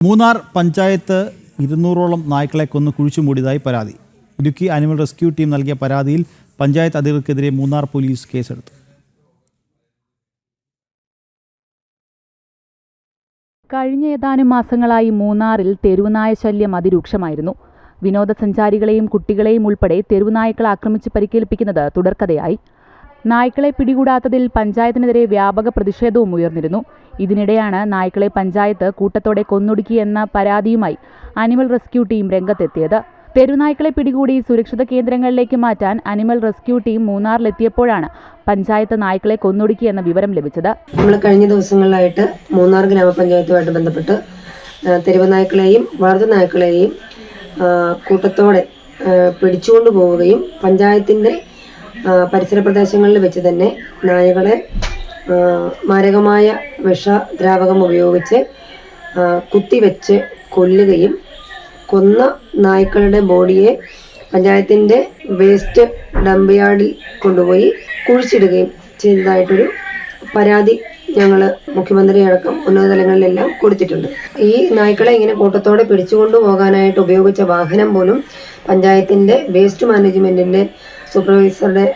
മൂന്നാർ പഞ്ചായത്ത് ഇരുന്നൂറോളം നായ്ക്കളെ കൊന്ന് കുഴിച്ചു മൂടിയതായി പരാതി. ഇടുക്കി ആനിമൽ റെസ്ക്യൂ ടീം നൽകിയ പരാതിയിൽ പഞ്ചായത്ത് അധികൃതർക്കെതിരെ മൂന്നാർ പോലീസ് കേസെടുത്തു. കഴിഞ്ഞ ഏതാനും മാസങ്ങളായി മൂന്നാറിൽ തെരുവുനായ ശല്യം അതിരൂക്ഷമായിരുന്നു. വിനോദസഞ്ചാരികളെയും കുട്ടികളെയും ഉൾപ്പെടെ തെരുവുനായ്ക്കൾ ആക്രമിച്ച് പരിക്കേൽപ്പിക്കുന്നത് തുടർക്കഥയായി. നായ്ക്കളെ പിടികൂടാത്തതിൽ പഞ്ചായത്തിനെതിരെ വ്യാപക പ്രതിഷേധവും ഉയർന്നിരുന്നു. ഇതിനിടെയാണ് നായ്ക്കളെ പഞ്ചായത്ത് കൂട്ടത്തോടെ കൊന്നൊടുക്കിയെന്ന പരാതിയുമായി അനിമൽ റെസ്ക്യൂ ടീം രംഗത്തെത്തിയത്. തെരുവുനായ്ക്കളെ പിടികൂടി സുരക്ഷിത കേന്ദ്രങ്ങളിലേക്ക് മാറ്റാൻ അനിമൽ റെസ്ക്യൂ ടീം മൂന്നാറിലെത്തിയപ്പോഴാണ് പഞ്ചായത്ത് നായ്ക്കളെ കൊന്നൊടുക്കി എന്ന വിവരം ലഭിച്ചത്. നമ്മൾ കഴിഞ്ഞ ദിവസങ്ങളിലായിട്ട് മൂന്നാർ ഗ്രാമപഞ്ചായത്തുമായിട്ട് ബന്ധപ്പെട്ട് തെരുവ് നായ്ക്കളെയും വളർത്തു നായ്ക്കളെയും കൂട്ടത്തോടെ പിടിച്ചുകൊണ്ട് പോവുകയും പഞ്ചായത്തിന്റെ ആ, പരിസര പ്രദേശങ്ങളിൽ വെച്ച് തന്നെ നായകളെ മാരകമായ വിഷദ്രാവകം ഉപയോഗിച്ച് കുത്തിവെച്ച് കൊല്ലുകയും കൊന്ന നായ്ക്കളുടെ ബോഡിയെ പഞ്ചായത്തിന്റെ വേസ്റ്റ് ഡംപ് യാർഡിൽ കൊണ്ടുപോയി കുഴിച്ചിടുകയും ചെയ്തതായിട്ടൊരു പരാതി ഞങ്ങൾ മുഖ്യമന്ത്രി അടക്കം ഉന്നതതലങ്ങളിലെല്ലാം കൊടുത്തിട്ടുണ്ട്. ഈ നായ്ക്കളെ ഇങ്ങനെ കൂട്ടത്തോടെ പിടിച്ചുകൊണ്ടു പോകാനായിട്ട് ഉപയോഗിച്ച വാഹനം പോലും പഞ്ചായത്തിന്റെ വേസ്റ്റ് മാനേജ്മെന്റിന്റെ സൂപ്പർവൈസറുടെ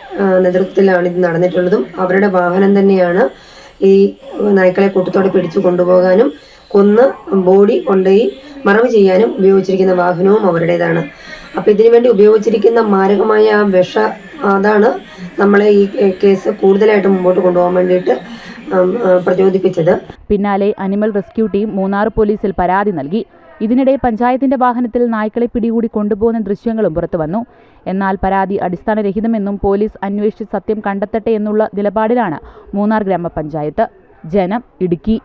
നേതൃത്വത്തിലാണ് ഇത് നടന്നിട്ടുള്ളതും. അവരുടെ വാഹനം തന്നെയാണ് ഈ നായ്ക്കളെ കൂട്ടത്തോടെ പിടിച്ചു കൊണ്ടുപോകാനും കൊന്ന് ബോഡി കൊണ്ടുപോയി മറവ് ചെയ്യാനും ഉപയോഗിച്ചിരിക്കുന്ന വാഹനവും അവരുടേതാണ്. അപ്പം ഇതിനു വേണ്ടി ഉപയോഗിച്ചിരിക്കുന്ന മാരകമായ വിഷ അതാണ് നമ്മളെ ഈ കേസ് കൂടുതലായിട്ട് മുമ്പോട്ട് കൊണ്ടുപോകാൻ വേണ്ടിയിട്ട് പ്രചോദിപ്പിച്ചത്. പിന്നാലെ അനിമൽ റെസ്ക്യൂ ടീം മൂന്നാർ പോലീസിൽ പരാതി നൽകി. ഇതിനിടെ പഞ്ചായത്തിന്റെ വാഹനത്തിൽ നായ്ക്കളെ പിടികൂടി കൊണ്ടുപോകുന്ന ദൃശ്യങ്ങളും പുറത്തുവന്നു എന്നാൽ പരാതി അടിസ്ഥാനരഹിതമെന്നും പോലീസ് അന്വേഷിച്ച് സത്യം കണ്ടെത്തട്ടെ എന്നുള്ള നിലപാടിലാണ് മൂന്നാർ ഗ്രാമപഞ്ചായത്ത്. ജനം ഇടുക്കി.